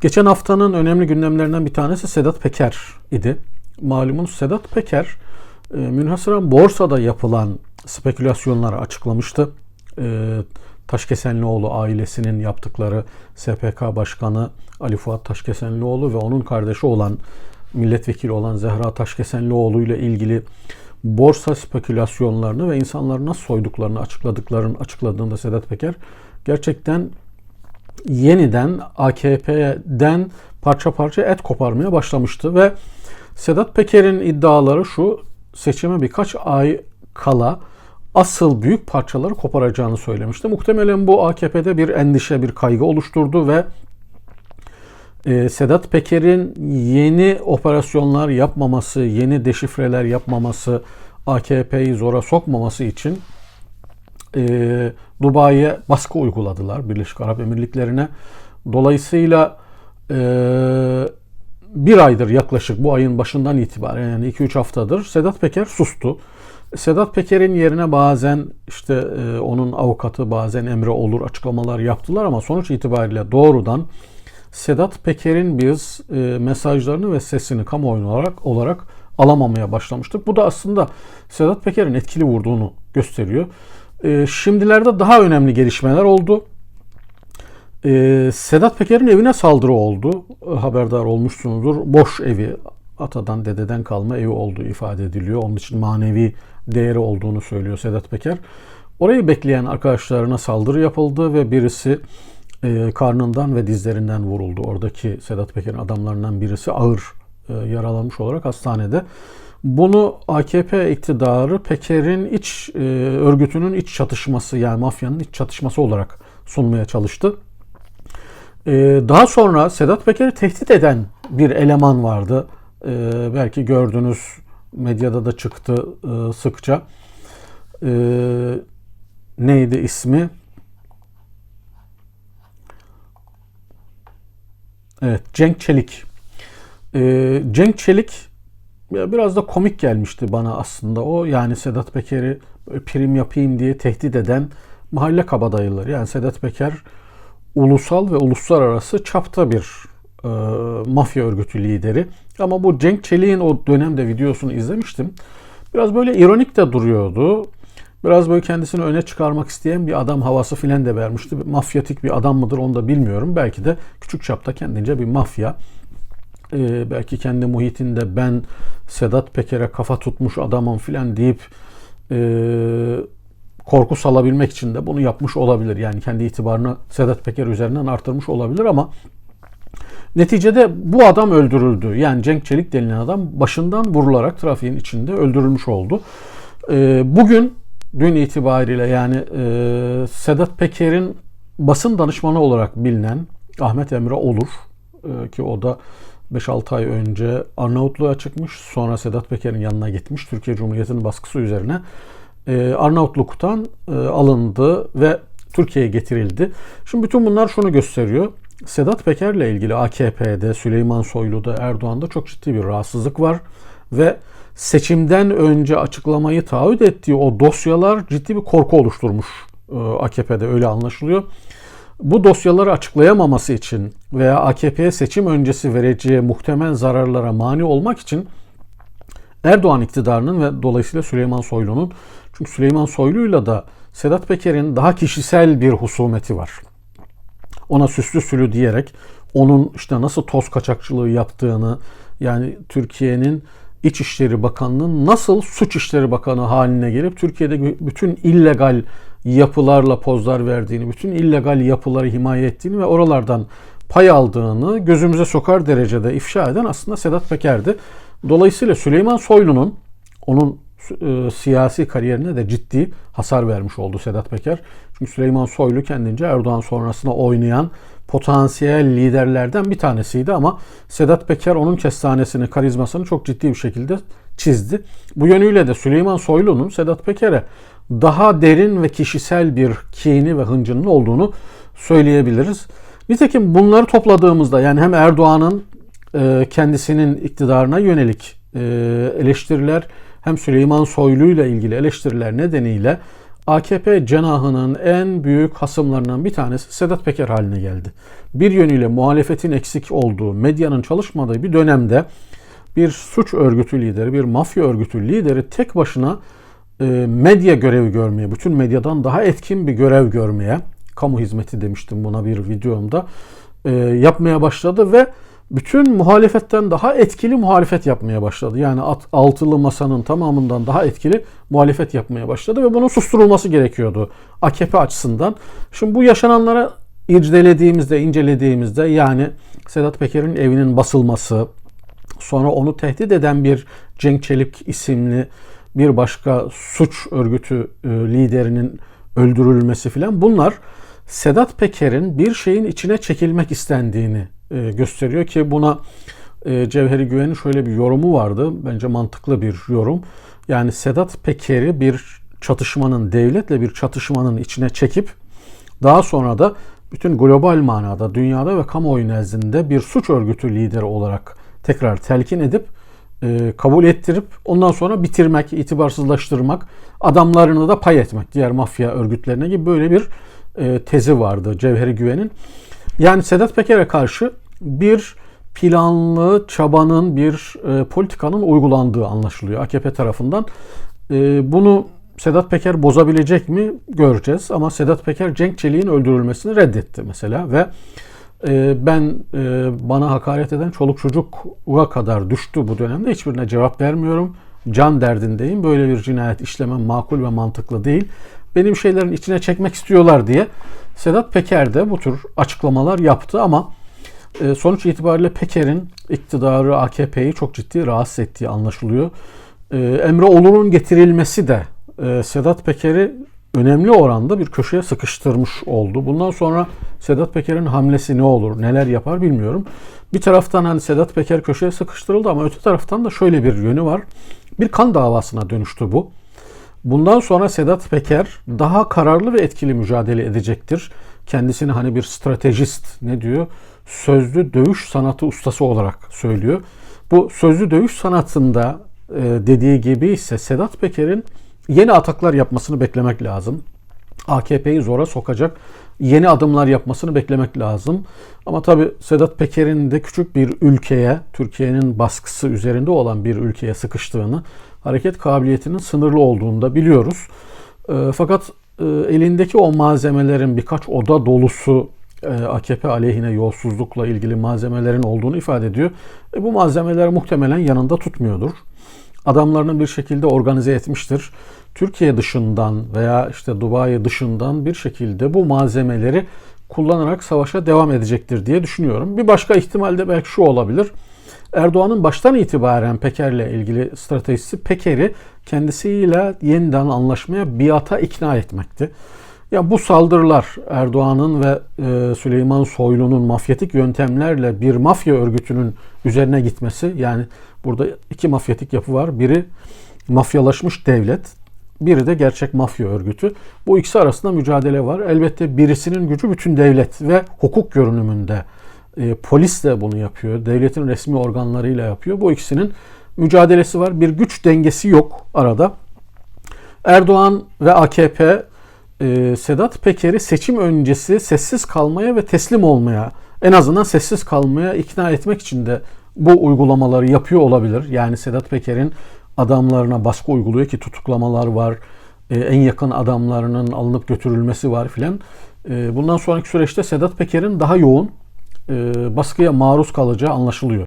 Geçen haftanın önemli gündemlerinden bir tanesi Sedat Peker idi. Malumunuz Sedat Peker e, münhasıran borsada yapılan spekülasyonları açıklamıştı. E, Taşkesenlioğlu ailesinin yaptıkları SPK Başkanı Ali Fuat Taşkesenlioğlu ve onun kardeşi olan milletvekili olan Zehra Taşkesenlioğlu ile ilgili borsa spekülasyonlarını ve insanları nasıl soyduklarını açıkladıklarını açıkladığında Sedat Peker gerçekten yeniden AKP'den parça parça et koparmaya başlamıştı ve Sedat Peker'in iddiaları şu seçime birkaç ay kala asıl büyük parçaları koparacağını söylemişti. Muhtemelen bu AKP'de bir endişe, bir kaygı oluşturdu ve e, Sedat Peker'in yeni operasyonlar yapmaması, yeni deşifreler yapmaması, AKP'yi zora sokmaması için e, Dubai'ye baskı uyguladılar Birleşik Arap Emirlikleri'ne. Dolayısıyla e, bir aydır yaklaşık bu ayın başından itibaren yani 2-3 haftadır Sedat Peker sustu. Sedat Peker'in yerine bazen işte e, onun avukatı bazen Emre Olur açıklamalar yaptılar ama sonuç itibariyle doğrudan Sedat Peker'in biz e, mesajlarını ve sesini kamuoyu olarak olarak alamamaya başlamıştık. Bu da aslında Sedat Peker'in etkili vurduğunu gösteriyor. E, şimdilerde daha önemli gelişmeler oldu. E, Sedat Peker'in evine saldırı oldu. Haberdar olmuşsunuzdur. Boş evi, atadan dededen kalma evi olduğu ifade ediliyor. Onun için manevi değeri olduğunu söylüyor Sedat Peker. Orayı bekleyen arkadaşlarına saldırı yapıldı ve birisi e, karnından ve dizlerinden vuruldu. Oradaki Sedat Peker'in adamlarından birisi ağır e, yaralanmış olarak hastanede. Bunu AKP iktidarı Peker'in iç e, örgütünün iç çatışması yani mafyanın iç çatışması olarak sunmaya çalıştı. E, daha sonra Sedat Peker'i tehdit eden bir eleman vardı. E, belki gördünüz medyada da çıktı e, sıkça. E, neydi ismi? Evet, Cenk Çelik. E, Cenk Çelik ya biraz da komik gelmişti bana aslında o. Yani Sedat Peker'i prim yapayım diye tehdit eden mahalle kabadayıları. Yani Sedat Peker ulusal ve uluslararası çapta bir e, mafya örgütü lideri. Ama bu Cenk Çelik'in o dönemde videosunu izlemiştim. Biraz böyle ironik de duruyordu. Biraz böyle kendisini öne çıkarmak isteyen bir adam havası filan da vermişti. Mafyatik bir adam mıdır onu da bilmiyorum. Belki de küçük çapta kendince bir mafya. Ee, belki kendi muhitinde ben Sedat Peker'e kafa tutmuş adamım filan deyip e, korku salabilmek için de bunu yapmış olabilir. Yani kendi itibarını Sedat Peker üzerinden artırmış olabilir ama neticede bu adam öldürüldü. Yani Cenk Çelik denilen adam başından vurularak trafiğin içinde öldürülmüş oldu. Ee, bugün dün itibariyle yani e, Sedat Peker'in basın danışmanı olarak bilinen Ahmet Emre Olur e, ki o da 5-6 ay önce Arnavutluğa çıkmış. Sonra Sedat Peker'in yanına gitmiş. Türkiye Cumhuriyeti'nin baskısı üzerine e, Arnavutluk'tan e, alındı ve Türkiye'ye getirildi. Şimdi bütün bunlar şunu gösteriyor. Sedat Peker'le ilgili AKP'de, Süleyman Soylu'da, Erdoğan'da çok ciddi bir rahatsızlık var ve seçimden önce açıklamayı taahhüt ettiği o dosyalar ciddi bir korku oluşturmuş e, AKP'de öyle anlaşılıyor. Bu dosyaları açıklayamaması için veya AKP'ye seçim öncesi vereceği muhtemel zararlara mani olmak için Erdoğan iktidarının ve dolayısıyla Süleyman Soylu'nun çünkü Süleyman Soylu'yla da Sedat Peker'in daha kişisel bir husumeti var. Ona süslü sülü diyerek onun işte nasıl toz kaçakçılığı yaptığını yani Türkiye'nin İçişleri Bakanlığı'nın nasıl Suç İşleri Bakanı haline gelip Türkiye'de bütün illegal yapılarla pozlar verdiğini, bütün illegal yapıları himaye ettiğini ve oralardan pay aldığını gözümüze sokar derecede ifşa eden aslında Sedat Peker'di. Dolayısıyla Süleyman Soylu'nun onun e, siyasi kariyerine de ciddi hasar vermiş oldu Sedat Peker. Çünkü Süleyman Soylu kendince Erdoğan sonrasında oynayan potansiyel liderlerden bir tanesiydi ama Sedat Peker onun kestanesini, karizmasını çok ciddi bir şekilde çizdi. Bu yönüyle de Süleyman Soylu'nun Sedat Peker'e daha derin ve kişisel bir kini ve hıncının olduğunu söyleyebiliriz. Nitekim bunları topladığımızda yani hem Erdoğan'ın e, kendisinin iktidarına yönelik e, eleştiriler hem Süleyman Soylu ile ilgili eleştiriler nedeniyle AKP cenahının en büyük hasımlarından bir tanesi Sedat Peker haline geldi. Bir yönüyle muhalefetin eksik olduğu, medyanın çalışmadığı bir dönemde bir suç örgütü lideri, bir mafya örgütü lideri tek başına medya görevi görmeye, bütün medyadan daha etkin bir görev görmeye, kamu hizmeti demiştim buna bir videomda, e, yapmaya başladı ve bütün muhalefetten daha etkili muhalefet yapmaya başladı. Yani altılı masanın tamamından daha etkili muhalefet yapmaya başladı ve bunun susturulması gerekiyordu AKP açısından. Şimdi bu yaşananlara irdelediğimizde, incelediğimizde yani Sedat Peker'in evinin basılması, sonra onu tehdit eden bir Cenk Çelik isimli bir başka suç örgütü e, liderinin öldürülmesi filan bunlar Sedat Peker'in bir şeyin içine çekilmek istendiğini e, gösteriyor ki buna e, Cevheri Güven'in şöyle bir yorumu vardı. Bence mantıklı bir yorum. Yani Sedat Peker'i bir çatışmanın, devletle bir çatışmanın içine çekip daha sonra da bütün global manada dünyada ve kamuoyu nezdinde bir suç örgütü lideri olarak tekrar telkin edip e, kabul ettirip ondan sonra bitirmek, itibarsızlaştırmak, adamlarını da pay etmek diğer mafya örgütlerine gibi böyle bir e, tezi vardı Cevheri Güven'in. Yani Sedat Peker'e karşı bir planlı çabanın, bir e, politikanın uygulandığı anlaşılıyor AKP tarafından. E, bunu Sedat Peker bozabilecek mi göreceğiz ama Sedat Peker Cenk Çelik'in öldürülmesini reddetti mesela ve ben e, bana hakaret eden çoluk çocuğa kadar düştü bu dönemde hiçbirine cevap vermiyorum. Can derdindeyim. Böyle bir cinayet işlemem makul ve mantıklı değil. Benim şeylerin içine çekmek istiyorlar diye Sedat Peker de bu tür açıklamalar yaptı ama e, sonuç itibariyle Peker'in iktidarı AKP'yi çok ciddi rahatsız ettiği anlaşılıyor. E, Emre Olur'un getirilmesi de Sedat Peker'i önemli oranda bir köşeye sıkıştırmış oldu. Bundan sonra Sedat Peker'in hamlesi ne olur, neler yapar bilmiyorum. Bir taraftan hani Sedat Peker köşeye sıkıştırıldı ama öte taraftan da şöyle bir yönü var. Bir kan davasına dönüştü bu. Bundan sonra Sedat Peker daha kararlı ve etkili mücadele edecektir. Kendisini hani bir stratejist ne diyor? Sözlü dövüş sanatı ustası olarak söylüyor. Bu sözlü dövüş sanatında e, dediği gibi ise Sedat Peker'in yeni ataklar yapmasını beklemek lazım. AKP'yi zora sokacak yeni adımlar yapmasını beklemek lazım. Ama tabi Sedat Peker'in de küçük bir ülkeye, Türkiye'nin baskısı üzerinde olan bir ülkeye sıkıştığını, hareket kabiliyetinin sınırlı olduğunu da biliyoruz. E, fakat e, elindeki o malzemelerin birkaç oda dolusu e, AKP aleyhine yolsuzlukla ilgili malzemelerin olduğunu ifade ediyor. E, bu malzemeler muhtemelen yanında tutmuyordur. Adamlarını bir şekilde organize etmiştir. Türkiye dışından veya işte Dubai dışından bir şekilde bu malzemeleri kullanarak savaşa devam edecektir diye düşünüyorum. Bir başka ihtimal de belki şu olabilir. Erdoğan'ın baştan itibaren Peker'le ilgili stratejisi Peker'i kendisiyle yeniden anlaşmaya biata ikna etmekti. Ya bu saldırılar Erdoğan'ın ve e, Süleyman Soylu'nun mafyatik yöntemlerle bir mafya örgütünün üzerine gitmesi yani burada iki mafyatik yapı var. Biri mafyalaşmış devlet, biri de gerçek mafya örgütü. Bu ikisi arasında mücadele var. Elbette birisinin gücü bütün devlet ve hukuk görünümünde. E, polis de bunu yapıyor. Devletin resmi organlarıyla yapıyor. Bu ikisinin mücadelesi var. Bir güç dengesi yok arada. Erdoğan ve AKP e, Sedat Peker'i seçim öncesi sessiz kalmaya ve teslim olmaya, en azından sessiz kalmaya ikna etmek için de bu uygulamaları yapıyor olabilir. Yani Sedat Peker'in adamlarına baskı uyguluyor ki tutuklamalar var, e, en yakın adamlarının alınıp götürülmesi var filan. E, bundan sonraki süreçte Sedat Peker'in daha yoğun e, baskıya maruz kalacağı anlaşılıyor.